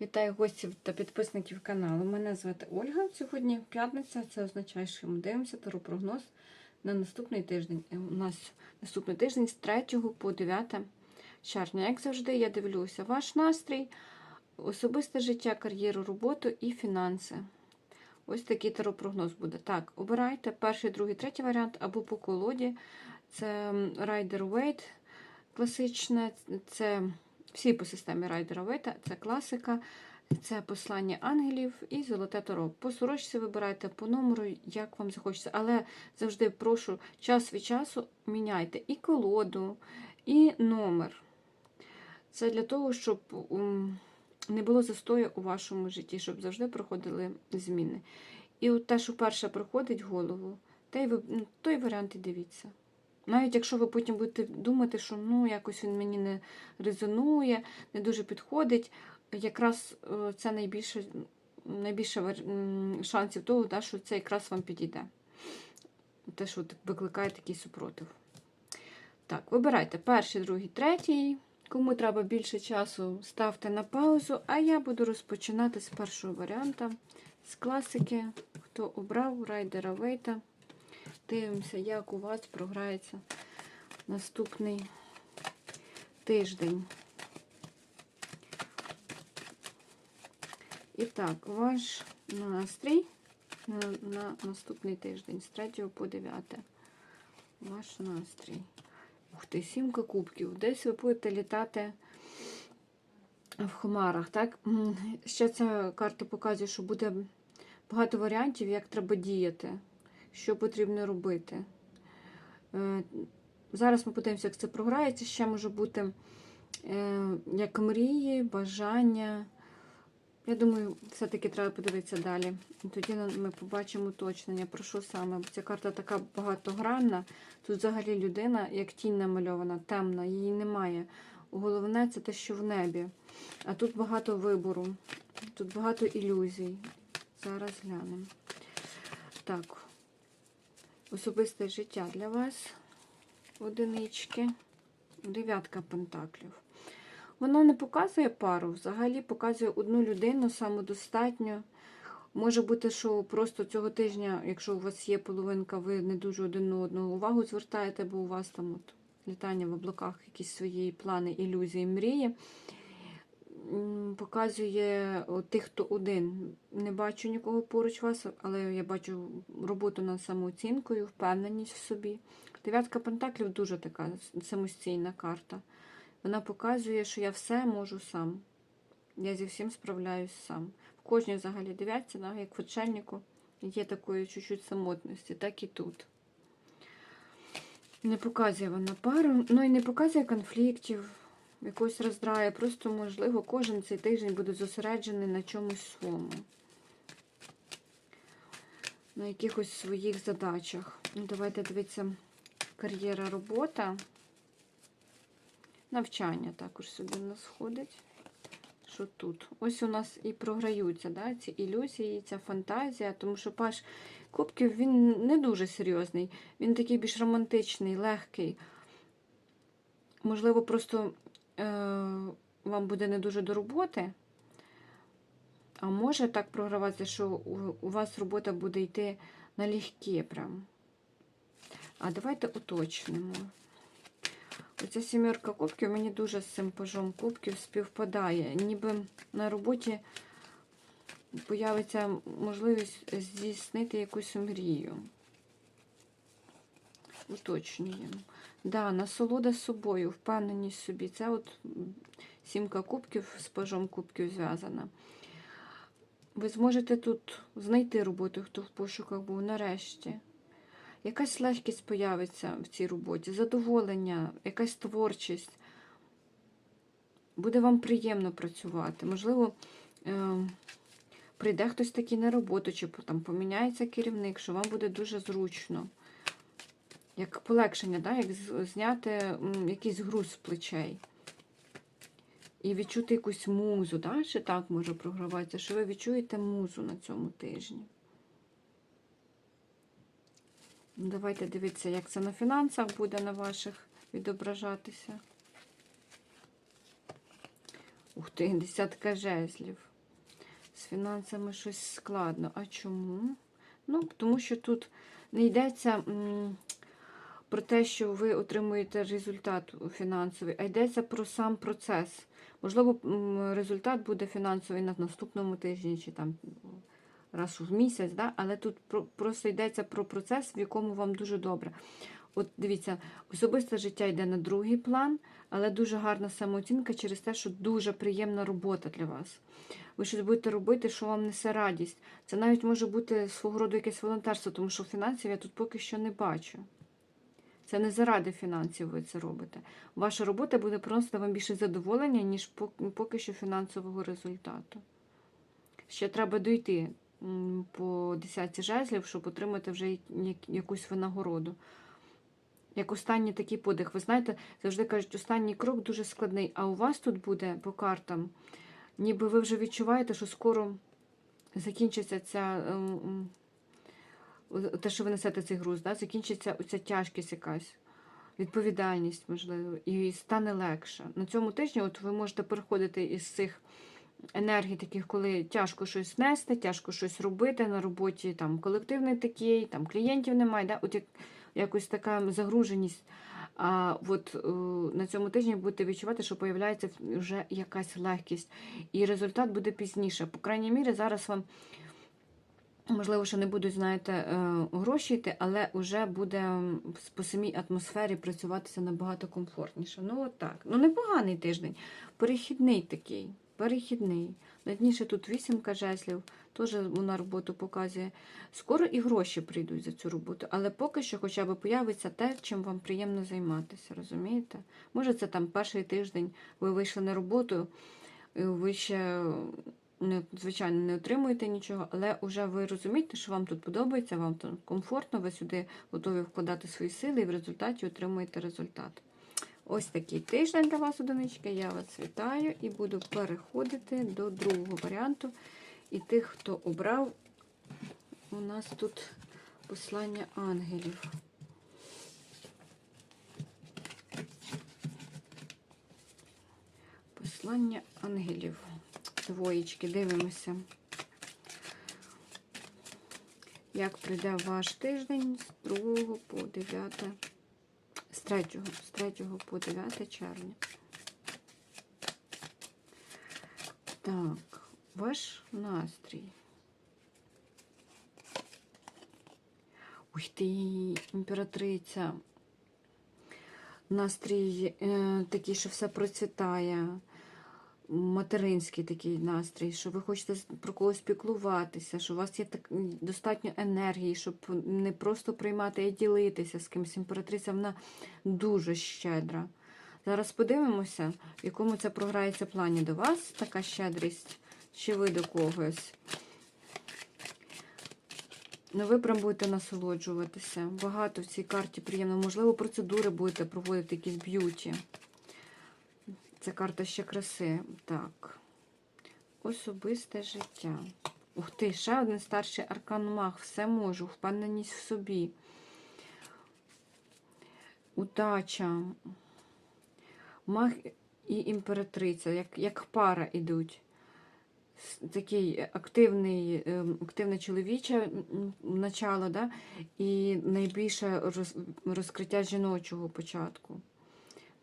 Вітаю гостів та підписників каналу. Мене звати Ольга. Сьогодні п'ятниця. Це означає, що ми дивимося прогноз на наступний тиждень. У нас наступний тиждень з 3 по 9 червня. Як завжди, я дивлюся ваш настрій, особисте життя, кар'єру, роботу і фінанси. Ось такий таропрогноз буде. Так, обирайте перший, другий, третій варіант або по колоді. Це Rider Waite класичне, це всі по системі Райдера Вейта, це класика, це послання ангелів і золоте таро. По сорочці вибирайте по номеру, як вам захочеться. Але завжди прошу час від часу міняйте і колоду, і номер. Це для того, щоб не було застою у вашому житті, щоб завжди проходили зміни. І от те, що перше приходить в голову, ну, той варіант і дивіться. Навіть якщо ви потім будете думати, що ну якось він мені не резонує, не дуже підходить, якраз е, це найбільше, найбільше шансів того, да, що це якраз вам підійде. Те, що викликає такий супротив. Так, вибирайте перший, другий, третій. Кому треба більше часу, ставте на паузу, а я буду розпочинати з першого варіанта, з класики. Хто обрав райдера Вейта. Дивимося, як у вас програється наступний тиждень. І так, ваш настрій на, на наступний тиждень з 3 по 9. Ваш настрій. Ух ти, сімка кубків. Десь ви будете літати в хмарах. Так? Ще ця карта показує, що буде багато варіантів, як треба діяти що потрібно робити. Е, Зараз ми подивимося, як це програється. Ще може бути е, як мрії, бажання. Я думаю, все-таки треба подивитися далі. І Тоді ми побачимо уточнення, про що саме. Бо ця карта така багатогранна. Тут взагалі людина, як тінь намальована, темна, її немає. Головне це те, що в небі. А тут багато вибору, тут багато ілюзій. Зараз глянемо. Так, особисте життя для вас. Одинички. Дев'ятка пентаклів. Вона не показує пару, взагалі показує одну людину самодостатньо. Може бути, що просто цього тижня, якщо у вас є половинка, ви не дуже один на одного увагу звертаєте, бо у вас там от літання в облаках, якісь свої плани, ілюзії, мрії. Показує тих, хто один. Не бачу нікого поруч вас, але я бачу роботу над самооцінкою, впевненість в собі. Дев'ятка пентаклів дуже така самостійна карта. Вона показує, що я все можу сам. Я зі всім справляюсь сам. В кожній взагалі дев'ятці, як в очельнику, є такої чуть-чуть самотності, так і тут. Не показує вона пару, ну і не показує конфліктів, якогось роздраю. Просто, можливо, кожен цей тиждень буде зосереджений на чомусь своєму. На якихось своїх задачах. Ну, давайте дивитися, кар'єра, робота. Навчання також собі в нас входить. Що тут? Ось у нас і програються да, ці ілюзії, ця фантазія, тому що Паш Кубків він не дуже серйозний, він такий більш романтичний, легкий. Можливо, просто вам буде не дуже до роботи, а може так програватися, що у, у вас робота буде йти налегке прям. А давайте уточнимо. Оця сімерка кубків мені дуже з цим пажом кубків співпадає. Ніби на роботі появиться можливість здійснити якусь мрію. Уточнюємо. Да, насолода собою, впевненість собі. Це от сімка кубків з пажом кубків зв'язана. Ви зможете тут знайти роботу, хто в пошуках був нарешті. Якась легкість появиться в цій роботі, задоволення, якась творчість. Буде вам приємно працювати. Можливо, е, прийде хтось такий на роботу, чи там поміняється керівник, що вам буде дуже зручно. Як полегшення, да? як зняти якийсь груз з плечей. І відчути якусь музу, да? чи так може програватися, що ви відчуєте музу на цьому тижні. Ну, Давайте дивитися, як це на фінансах буде на ваших відображатися. Ух ти, десятка жезлів. З фінансами щось складно. А чому? Ну, тому що тут не йдеться про те, що ви отримуєте результат фінансовий, а йдеться про сам процес. Можливо, результат буде фінансовий на наступному тижні чи там раз в місяць, да? але тут просто йдеться про процес, в якому вам дуже добре. От дивіться, особисте життя йде на другий план, але дуже гарна самооцінка через те, що дуже приємна робота для вас. Ви щось будете робити, що вам несе радість. Це навіть може бути свого роду якесь волонтерство, тому що фінансів я тут поки що не бачу. Це не заради фінансів ви це робите. Ваша робота буде приносити вам більше задоволення, ніж поки що фінансового результату. Ще треба дойти по десятці жезлів, щоб отримати вже як- як- якусь винагороду. Як останній такий подих. Ви знаєте, завжди кажуть, останній крок дуже складний, а у вас тут буде по картам, ніби ви вже відчуваєте, що скоро закінчиться ця. Те, що ви несете цей груз, да? закінчиться оця тяжкість якась, відповідальність, можливо, і стане легше. На цьому тижні от ви можете переходити із цих енергій, таких, коли тяжко щось нести, тяжко щось робити на роботі, там колективний такий, там клієнтів немає, да? от як, якось така загруженість. А от е, на цьому тижні будете відчувати, що появляється вже якась легкість, і результат буде пізніше. По крайній мірі, зараз вам Можливо, що не будуть, знаєте, е, гроші йти, але вже буде по самій атмосфері працюватися набагато комфортніше. Ну, от так. Ну, непоганий тиждень. Перехідний такий. Перехідний. Надніше тут вісімка жеслів, теж вона роботу показує. Скоро і гроші прийдуть за цю роботу, але поки що хоча б появиться те, чим вам приємно займатися, розумієте? Може, це там перший тиждень, ви вийшли на роботу, ви ще не, звичайно, не отримуєте нічого, але вже ви розумієте, що вам тут подобається, вам тут комфортно, ви сюди готові вкладати свої сили і в результаті отримуєте результат. Ось такий тиждень для вас, одинички. Я вас вітаю і буду переходити до другого варіанту. І тих, хто обрав, у нас тут послання ангелів. Послання ангелів. Двоєчки, дивимося. Як прийде ваш тиждень з 2 по 9, з 3, з 3 по 9 червня. Так, ваш настрій. Ух ти, імператриця. Настрій е, такий, що все процвітає материнський такий настрій, що ви хочете про когось піклуватися, що у вас є так достатньо енергії, щоб не просто приймати, а ділитися з кимось. Імператриця вона дуже щедра. Зараз подивимося, в якому це програється плані до вас така щедрість, чи ви до когось. Ну, ви прям будете насолоджуватися. Багато в цій карті приємно. Можливо, процедури будете проводити якісь б'юті. Це карта ще краси. Так. Особисте життя. Ух ти, ще один старший аркан маг. Все можу. Впевненість в собі. Удача. Маг і імператриця, як, як пара йдуть. Такий активний, ем, активне чоловіче начало, да? і найбільше роз, розкриття жіночого початку.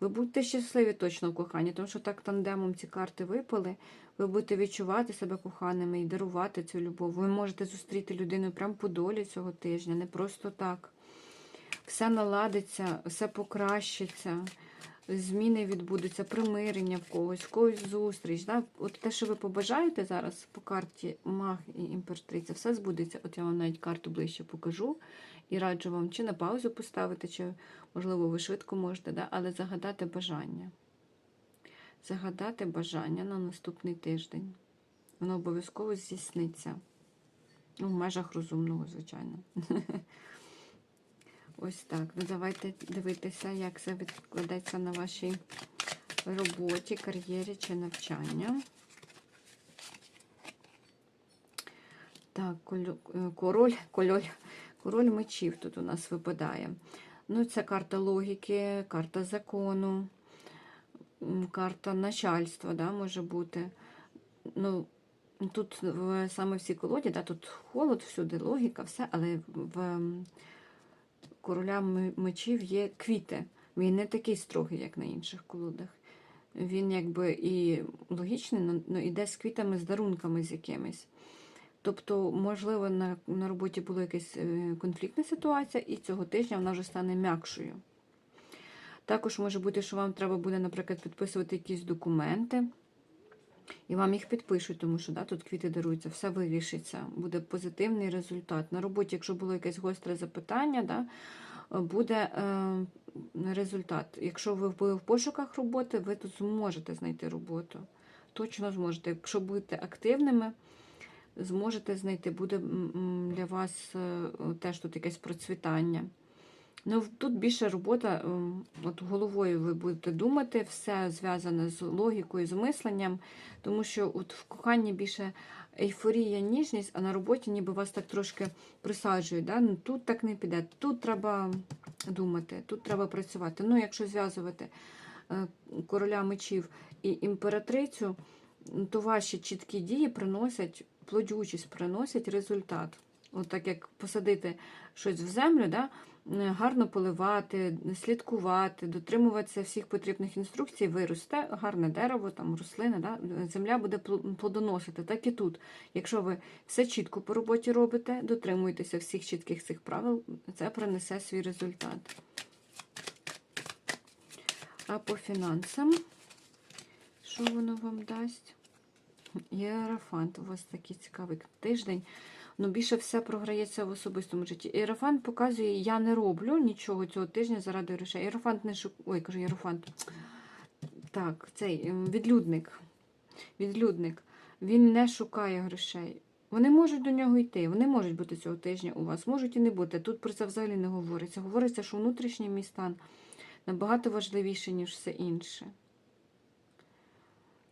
Ви будете щасливі точно в коханні, тому що так тандемом ці карти випали. Ви будете відчувати себе коханими і дарувати цю любов. Ви можете зустріти людину прямо по долі цього тижня, не просто так. Все наладиться, все покращиться, зміни відбудуться, примирення в когось, в когось зустріч. Да? От те, що ви побажаєте зараз по карті Маг і імператриця, все збудеться. От я вам навіть карту ближче покажу і раджу вам чи на паузу поставити, чи, можливо, ви швидко можете, да? але загадати бажання. Загадати бажання на наступний тиждень. Воно обов'язково здійсниться. Ну, в межах розумного, звичайно. Ось так. Ну, давайте дивитися, як це відкладеться на вашій роботі, кар'єрі чи навчання. Так, е, король, король, король мечів тут у нас випадає. Ну, це карта логіки, карта закону. карта начальства, да, може бути. Ну, тут в, саме в цій колоді, да, тут холод, всюди логіка, все, але в короля мечів є квіти. Він не такий строгий, як на інших колодах. Він якби і логічний, но іде з квітами, з дарунками з якимись. Тобто, можливо, на, на роботі була якась е, конфліктна ситуація, і цього тижня вона вже стане м'якшою. Також може бути, що вам треба буде, наприклад, підписувати якісь документи, і вам їх підпишуть, тому що да, тут квіти даруються, все вирішиться, буде позитивний результат. На роботі, якщо було якесь гостре запитання, да, буде е, результат. Якщо ви були в пошуках роботи, ви тут зможете знайти роботу. Точно зможете. Якщо будете активними, зможете знайти. Буде для вас е, теж тут якесь процвітання. Ну, тут більше робота, ем, от головою ви будете думати, все зв'язане з логікою, з мисленням, тому що от в коханні більше ейфорія, ніжність, а на роботі ніби вас так трошки присаджують. Да? Ну, тут так не піде, тут треба думати, тут треба працювати. Ну, якщо зв'язувати е, короля мечів і імператрицю, то ваші чіткі дії приносять плодючість, приносять результат. От так як посадити щось в землю, да? е, гарно поливати, слідкувати, дотримуватися всіх потрібних інструкцій, виросте гарне дерево, там рослина, да? земля буде плодоносити. Так і тут. Якщо ви все чітко по роботі робите, дотримуєтеся всіх чітких цих правил, це принесе свій результат. А по фінансам, що воно вам дасть? Єрафант, у вас такий цікавий тиждень. Ну, більше все програється в особистому житті. Єрофант показує, я не роблю нічого цього тижня заради грошей. Єрофант не шук... Ой, кажу, Єрофант. Так, цей ем, відлюдник. Відлюдник. Він не шукає грошей. Вони можуть до нього йти, вони можуть бути цього тижня у вас, можуть і не бути. Тут про це взагалі не говориться. Говориться, що внутрішній мій стан набагато важливіший, ніж все інше.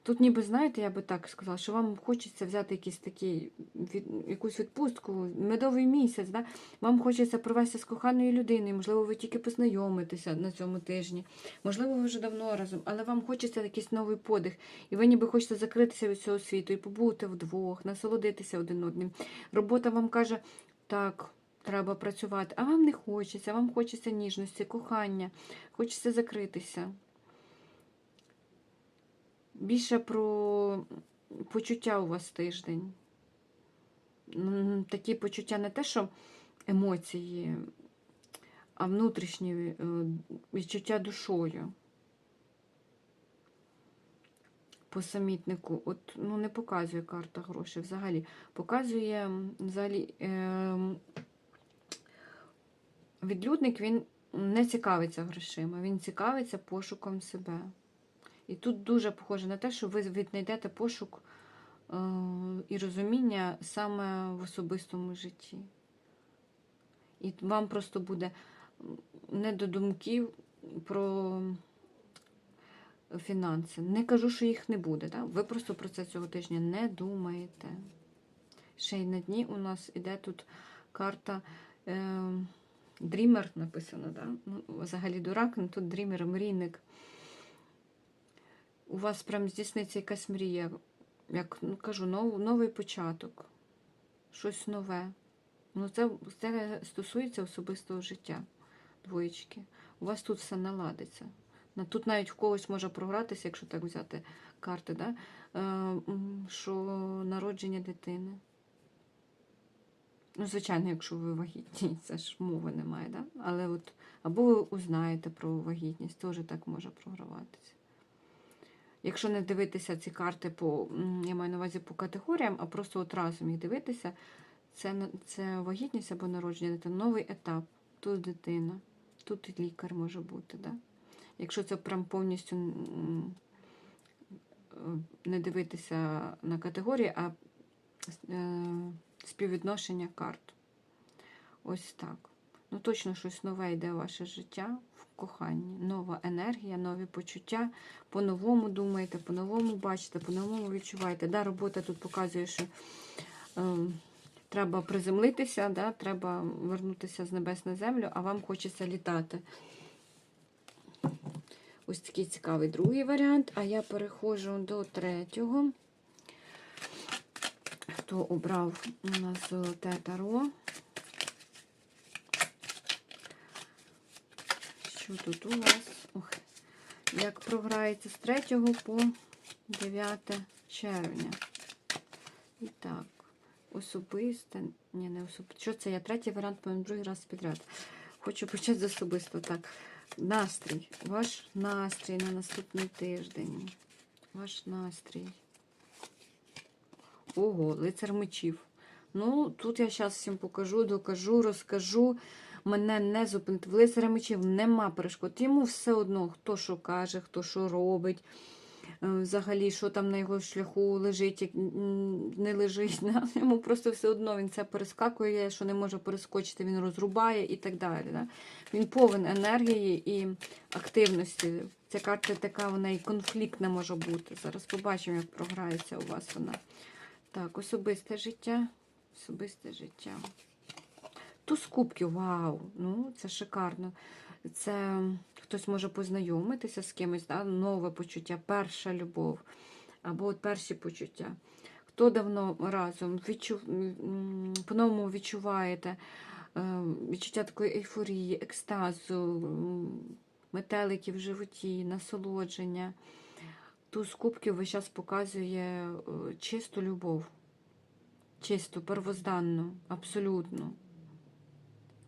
Тут, ніби, знаєте, я би так сказала, що вам хочеться взяти якийсь такий, від, якусь відпустку, медовий місяць, да? вам хочеться провести з коханою людиною, можливо, ви тільки познайомитеся на цьому тижні, можливо, ви вже давно разом, але вам хочеться якийсь новий подих, і ви ніби хочете закритися від цього світу і побути вдвох, насолодитися один одним. Робота вам каже, так, треба працювати, а вам не хочеться, вам хочеться ніжності, кохання, хочеться закритися. Більше про почуття у вас тиждень. Такі почуття не те, що емоції, а внутрішні е, відчуття душою. По самітнику, от ну не показує карта грошей взагалі. Показує взагалі е, відлюдник він не цікавиться грошима, він цікавиться пошуком себе. І тут дуже похоже на те, що ви віднайдете пошук е, і розуміння саме в особистому житті. І вам просто буде не до думків про фінанси. Не кажу, що їх не буде. Так? Ви просто про це цього тижня не думаєте. Ще й на дні у нас іде тут карта е, Дрімер написано. Да? Ну, взагалі дурак, ну тут дрімер, мрійник у вас прям здійсниться якась мрія, як ну, кажу, нов, новий початок, щось нове. Ну, це, це стосується особистого життя двоєчки. У вас тут все наладиться. Тут навіть в когось може програтися, якщо так взяти карти, да? е, що народження дитини. Ну, звичайно, якщо ви вагітні, це ж мови немає, да? але от або ви узнаєте про вагітність, теж так може програватися. Якщо не дивитися ці карти по, я маю на увазі по категоріям, а просто от разом їх дивитися, це, це вагітність або народження дитини, новий етап. Тут дитина, тут і лікар може бути. Да? Якщо це прям повністю е, не дивитися на категорії, а е, співвідношення карт. Ось так. Ну, точно щось нове йде в ваше життя в коханні. Нова енергія, нові почуття. По-новому думаєте, по-новому бачите, по-новому відчуваєте. Да, робота тут показує, що е, треба приземлитися, да, треба вернутися з небес на землю, а вам хочеться літати. Ось такий цікавий другий варіант. А я переходжу до третього. Хто обрав у нас золоте таро? Що тут у вас? Ох, як програється з 3 по 9 червня. І так, особисте. Ні, не особисте. Що це? Я третій варіант, по другий раз підряд. Хочу почати з особисто. Так. Настрій. Ваш настрій на наступний тиждень. Ваш настрій. Ого, лицар мечів. Ну, тут я зараз всім покажу, докажу, розкажу. Мене не зупинити. В лицаря нема перешкод. Йому все одно, хто що каже, хто що робить. е, Взагалі, що там на його шляху лежить, не лежить. Да? Йому просто все одно він це перескакує, що не може перескочити, він розрубає і так далі. Да? Він повен енергії і активності. Ця карта така, вона і конфліктна може бути. Зараз побачимо, як програється у вас вона. Так, особисте життя. Особисте життя. Туз кубків, вау! Ну, це шикарно. Це хтось може познайомитися з кимось, да? нове почуття, перша любов, або от перші почуття. Хто давно разом відчув, по-новому відчуваєте е, відчуття такої ейфорії, екстазу, м, метелики в животі, насолодження. Туз кубків весь час показує е, чисту любов, чисту, первозданну, абсолютну.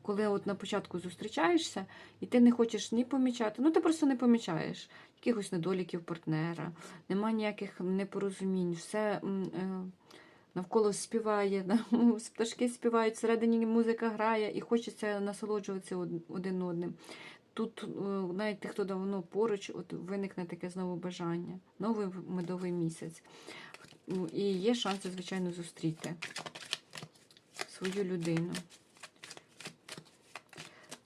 Коли от на початку зустрічаєшся, і ти не хочеш ні помічати, ну ти просто не помічаєш якихось недоліків партнера, нема ніяких непорозумінь, все е, навколо співає, пташки співають, всередині музика грає і хочеться насолоджуватися один одним. Тут е, навіть тих, хто давно поруч, от виникне таке знову бажання. Новий медовий місяць. Ну, І є шанси, звичайно, зустріти свою людину.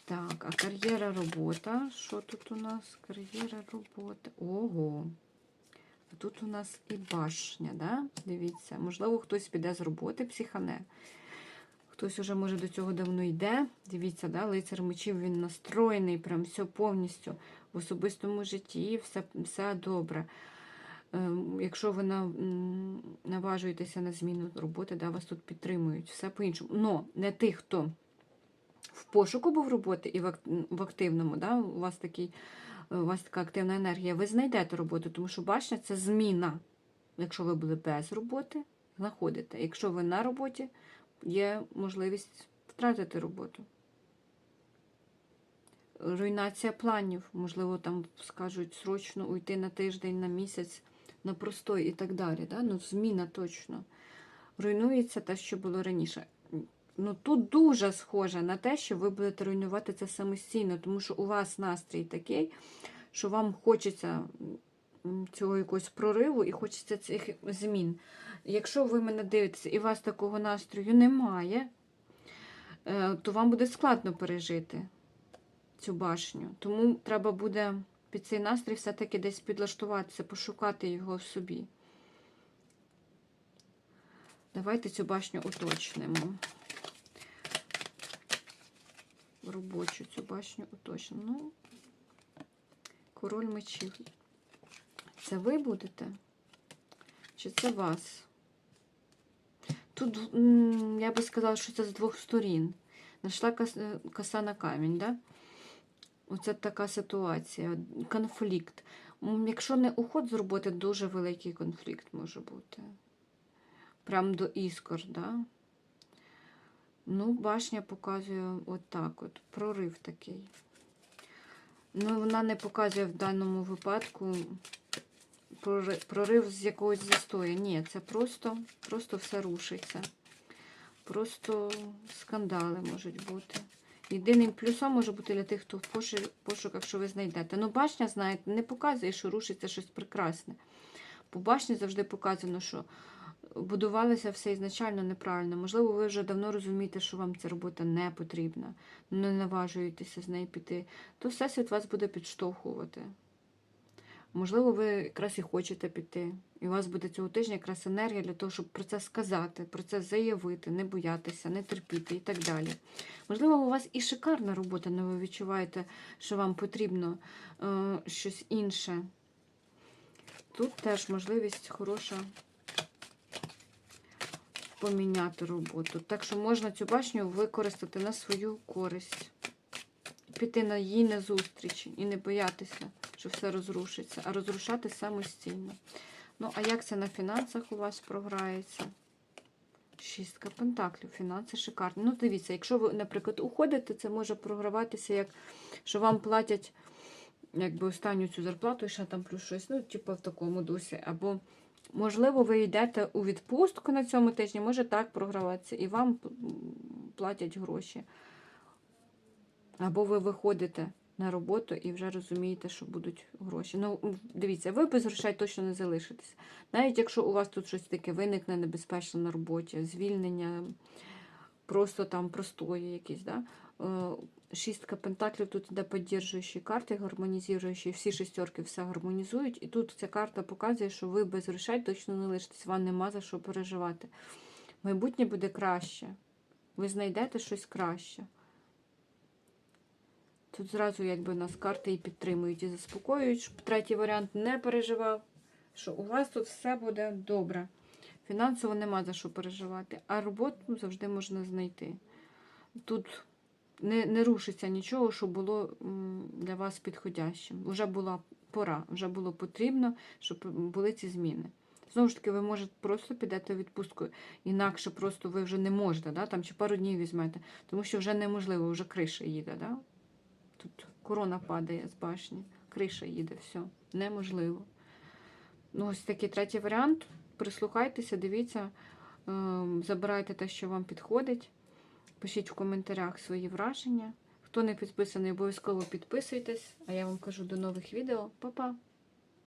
Так, а кар'єра робота. Що тут у нас? Кар'єра робота. Ого. Тут у нас і башня, да? Дивіться, можливо, хтось піде з роботи, психане. Хтось уже, може, до цього давно йде. Дивіться, да? лицар мечів, він настроєний, прям все повністю в особистому житті, все, все добре. Ем, Якщо ви наважуєтеся на зміну роботи, да, вас тут підтримують, все по-іншому. Но не тих, хто в пошуку був роботи і в активному, да, у вас такий, у вас така активна енергія, ви знайдете роботу, тому що башня це зміна. Якщо ви були без роботи, знаходите. Якщо ви на роботі, є можливість втратити роботу. Руйнація планів, можливо, там скажуть срочно уйти на тиждень, на місяць, на простой і так далі. Да? Ну, зміна точно. Руйнується те, що було раніше. Ну, тут дуже схоже на те, що ви будете руйнувати це самостійно, тому що у вас настрій такий, що вам хочеться цього якогось прориву і хочеться цих змін. Якщо ви мене дивитеся і у вас такого настрою немає, е, то вам буде складно пережити цю башню. Тому треба буде під цей настрій все-таки десь підлаштуватися, пошукати його в собі. Давайте цю башню уточнимо. Робочу цю башню уточнимо. Ну, король мечів. Це ви будете? Чи це вас? Тут, я би сказала, що це з двох сторін. Нашла кос- коса на камінь, да? Оце така ситуація. Конфлікт. Якщо не уход з роботи, дуже великий конфлікт може бути. Прям до іскор, да? Ну, башня показує отак от, прорив такий. Ну, вона не показує в даному випадку прорив з якогось застою. Ні, це просто, просто все рушиться. Просто скандали можуть бути. Єдиним плюсом може бути для тих, хто в пошуках, що ви знайдете. Ну, башня, знаєте, не показує, що рушиться щось прекрасне. По башні завжди показано, що будувалося все ізначально неправильно. Можливо, ви вже давно розумієте, що вам ця робота не потрібна, не наважуєтеся з неї піти, то всесвіт вас буде підштовхувати. Можливо, ви якраз і хочете піти. І у вас буде цього тижня якраз енергія для того, щоб про це сказати, про це заявити, не боятися, не терпіти і так далі. Можливо, у вас і шикарна робота, але ви відчуваєте, що вам потрібно е, щось інше. Тут теж можливість хороша поміняти роботу. Так що можна цю башню використати на свою користь. Піти на її на зустріч і не боятися, що все розрушиться, а розрушати самостійно. Ну, а як це на фінансах у вас програється? Шістка пентаклів, фінанси шикарні. Ну, дивіться, якщо ви, наприклад, уходите, це може програватися, як що вам платять якби останню цю зарплату і ще там плюс щось, ну, типу в такому дусі. Або, можливо, ви йдете у відпустку на цьому тижні, може так програватися, і вам платять гроші. Або ви виходите на роботу і вже розумієте, що будуть гроші. Ну, дивіться, ви без грошей точно не залишитесь. Навіть якщо у вас тут щось таке виникне небезпечно на роботі, звільнення, просто там простої якісь, да? Шістка пентаклів тут іде підтримуючі карти, гармонізуючі, всі шістерки все гармонізують. І тут ця карта показує, що ви без грошей точно не лишитесь, вам нема за що переживати. Майбутнє буде краще. Ви знайдете щось краще. Тут зразу якби нас карти і підтримують, і заспокоюють, щоб третій варіант не переживав, що у вас тут все буде добре. Фінансово нема за що переживати, а роботу завжди можна знайти. Тут не, не рушиться нічого, що було для вас підходящим. Вже була пора, вже було потрібно, щоб були ці зміни. Знову ж таки, ви можете просто підете у відпустку, інакше просто ви вже не можете, да? там, чи пару днів візьмете, тому що вже неможливо, вже криша їде. Да? Тут корона падає з башні, криша їде, все, неможливо. Ну, ось такий третій варіант. Прислухайтеся, дивіться, ем, забирайте те, що вам підходить. Пишіть в коментарях свої враження. Хто не підписаний, обов'язково підписуйтесь. А я вам кажу до нових відео. Па-па!